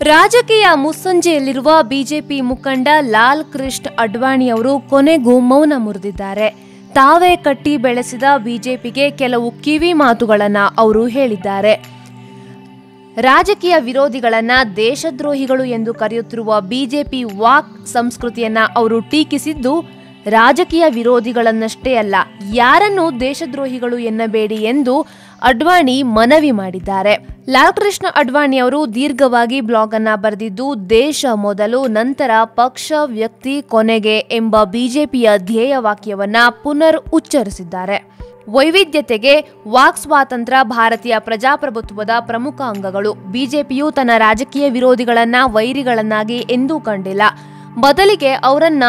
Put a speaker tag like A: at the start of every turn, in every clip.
A: ರಾಜಕೀಯ ಮುಸ್ಸಂಜೆಯಲ್ಲಿರುವ ಬಿಜೆಪಿ ಮುಖಂಡ ಲಾಲ್ ಕೃಷ್ಣ ಅಡ್ವಾಣಿ ಅವರು ಕೊನೆಗೂ ಮೌನ ಮುರಿದಿದ್ದಾರೆ. ತಾವೇ ಕಟ್ಟಿ ಬೆಳೆಸಿದ ಬಿಜೆಪಿಗೆ ಕೆಲವು ಕಿವಿ ಮಾತುಗಳನ್ನು ಅವರು ಹೇಳಿದ್ದಾರೆ. ರಾಜಕೀಯ ವಿರೋಧಿಗಳನ್ನ ದೇಶದ್ರೋಹಿಗಳು ಎಂದು ಕರೆಯುತ್ತಿರುವ ಬಿಜೆಪಿ ವಾಕ್ ಸಂಸ್ಕೃತಿಯನ್ನ ಅವರು ಟೀಕಿಸಿದ್ದು ರಾಜಕೀಯ ವಿರೋಧಿಗಳನ್ನಷ್ಟೇ ಅಲ್ಲ, ಯಾರನ್ನು ದೇಶದ್ರೋಹಿಗಳು ಎನ್ನಬೇಡಿ ಎಂದು ಅಡ್ವಾಣಿ ಮನವಿ ಮಾಡಿದ್ದಾರೆ. ಲಾಲ್ಕೃಷ್ಣ ಅಡ್ವಾಣಿ ಅವರು ದೀರ್ಘವಾಗಿ ಬ್ಲಾಗ್ ಅನ್ನ ಬರೆದಿದ್ದು, ದೇಶ ಮೊದಲು ನಂತರ ಪಕ್ಷ, ವ್ಯಕ್ತಿ, ಕೊನೆಗೆ ಎಂಬ ಬಿಜೆಪಿಯ ಧ್ಯೇಯವಾಕ್ಯವನ್ನ ಪುನರ್ ಉಚ್ಚರಿಸಿದ್ದಾರೆ. ವೈವಿಧ್ಯತೆಗೆ ವಾಕ್ ಸ್ವಾತಂತ್ರ್ಯ ಭಾರತೀಯ ಪ್ರಜಾಪ್ರಭುತ್ವದ ಪ್ರಮುಖ ಅಂಗಗಳು. ಬಿಜೆಪಿಯು ತನ್ನ ರಾಜಕೀಯ ವಿರೋಧಿಗಳನ್ನ, ವೈರಿಗಳನ್ನಾಗಿ ಎಂದೂ ಕಂಡಿಲ್ಲ. ಬದಲಿಗೆ ಅವರನ್ನ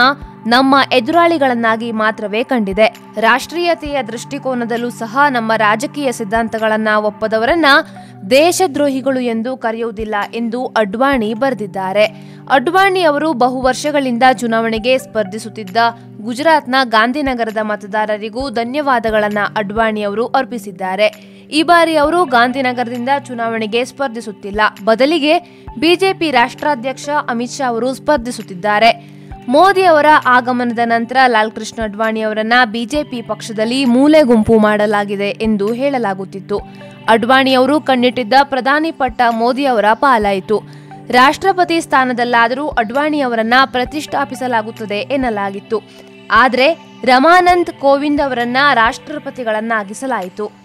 A: ನಮ್ಮ ಎದುರಾಳಿಗಳನ್ನಾಗಿ ಮಾತ್ರವೇ ಕಂಡಿದೆ. ರಾಷ್ಟ್ರೀಯತೆಯ ದೃಷ್ಟಿಕೋನದಲ್ಲೂ ಸಹ ನಮ್ಮ ರಾಜಕೀಯ ಸಿದ್ಧಾಂತಗಳನ್ನ ಒಪ್ಪದವರನ್ನ ದೇಶದ್ರೋಹಿಗಳು ಎಂದು ಕರೆಯುವುದಿಲ್ಲ ಎಂದು ಅಡ್ವಾಣಿ ಬರೆದಿದ್ದಾರೆ. ಅಡ್ವಾಣಿ ಅವರು ಬಹು ವರ್ಷಗಳಿಂದ ಚುನಾವಣೆಗೆ ಸ್ಪರ್ಧಿಸುತ್ತಿದ್ದ ಗುಜರಾತ್ನ ಗಾಂಧಿನಗರದ ಮತದಾರರಿಗೂ ಧನ್ಯವಾದಗಳನ್ನು ಅಡ್ವಾಣಿ ಅವರು ಅರ್ಪಿಸಿದ್ದಾರೆ. ಈ ಬಾರಿ ಅವರು ಗಾಂಧಿನಗರದಿಂದ ಚುನಾವಣೆಗೆ ಸ್ಪರ್ಧಿಸುತ್ತಿಲ್ಲ. ಬದಲಿಗೆ ಬಿಜೆಪಿ ರಾಷ್ಟ್ರಾಧ್ಯಕ್ಷ ಅಮಿತ್ ಶಾ ಅವರು ಸ್ಪರ್ಧಿಸುತ್ತಿದ್ದಾರೆ. ಮೋದಿ ಅವರ ಆಗಮನದ ನಂತರ ಲಾಲ್ ಕೃಷ್ಣ ಅಡ್ವಾಣಿ ಅವರನ್ನ ಬಿಜೆಪಿ ಪಕ್ಷದಲ್ಲಿ ಮೂಲೆ ಗುಂಪು ಮಾಡಲಾಗಿದೆ ಎಂದು ಹೇಳಲಾಗುತ್ತಿತ್ತು. ಅಡ್ವಾಣಿ ಅವರು ಕಣ್ಣಿಟ್ಟಿದ್ದ ಪ್ರಧಾನಿ ಪಟ್ಟ ಮೋದಿ ಅವರ ಪಾಲಾಯಿತು. ರಾಷ್ಟ್ರಪತಿ ಸ್ಥಾನದಲ್ಲಾದರೂ ಅಡ್ವಾಣಿ ಅವರನ್ನ ಪ್ರತಿಷ್ಠಾಪಿಸಲಾಗುತ್ತದೆ ಎನ್ನಲಾಗಿತ್ತು. ಆದರೆ ರಮಾನಂದ್ ಕೋವಿಂದ್ ಅವರನ್ನ ರಾಷ್ಟ್ರಪತಿಗಳನ್ನಾಗಿಸಲಾಯಿತು.